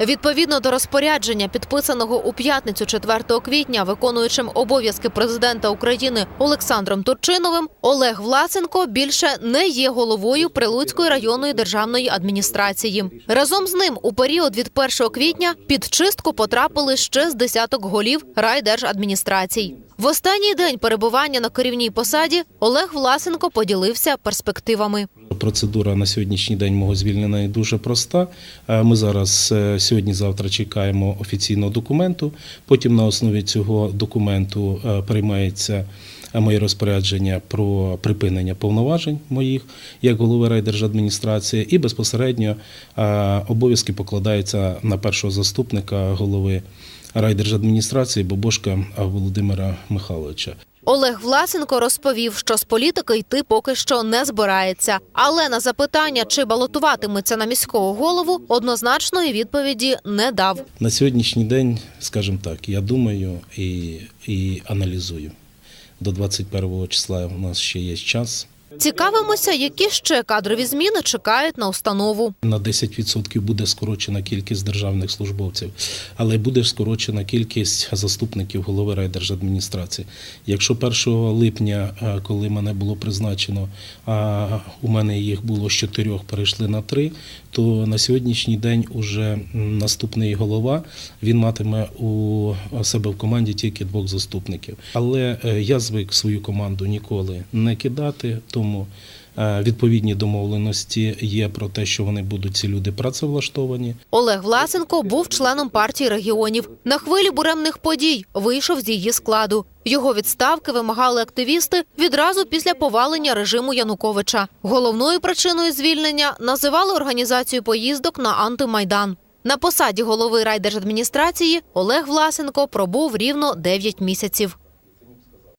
Відповідно до розпорядження, підписаного у п'ятницю 4 квітня, виконуючим обов'язки президента України Олександром Турчиновим, Олег Власенко більше не є головою Прилуцької районної державної адміністрації. Разом з ним у період від 1 квітня під чистку потрапили ще з десяток голів райдержадміністрацій. В останній день перебування на керівній посаді Олег Власенко поділився перспективами. Процедура на сьогоднішній день мого звільнення дуже проста. Е, Ми зараз е, сьогодні-завтра чекаємо офіційного документу. Потім на основі цього документу е, приймається моє розпорядження про припинення повноважень моїх як голови райдержадміністрації, і безпосередньо обов'язки покладаються на першого заступника голови райдержадміністрації Бобошка Володимира Михайловича. Олег Власенко розповів, що з політики йти поки що не збирається. Але на запитання, чи балотуватиметься на міського голову, однозначної відповіді не дав. На сьогоднішній день, скажімо так, я думаю і, і аналізую. До 21 числа у нас ще є час. Цікавимося, які ще кадрові зміни чекають на установу. На 10% буде скорочена кількість державних службовців, але буде скорочена кількість заступників голови райдержадміністрації. Якщо 1 липня, е, коли мене було призначено, а у мене їх було з 4, перейшли на 3, то на сьогоднішній день уже наступний голова він матиме у себе в команді тільки двох заступників. Але е, я звик свою команду ніколи не кидати, тому е, відповідні домовленості є про те, що вони будуть ці люди працевлаштовані. Олег Власенко був членом партії регіонів. На хвилі буремних подій вийшов з її складу. Його відставки вимагали активісти відразу після повалення режиму Януковича. Головною причиною звільнення називали організацію поїздок на антимайдан. На посаді голови райдержадміністрації Олег Власенко пробув рівно 9 місяців.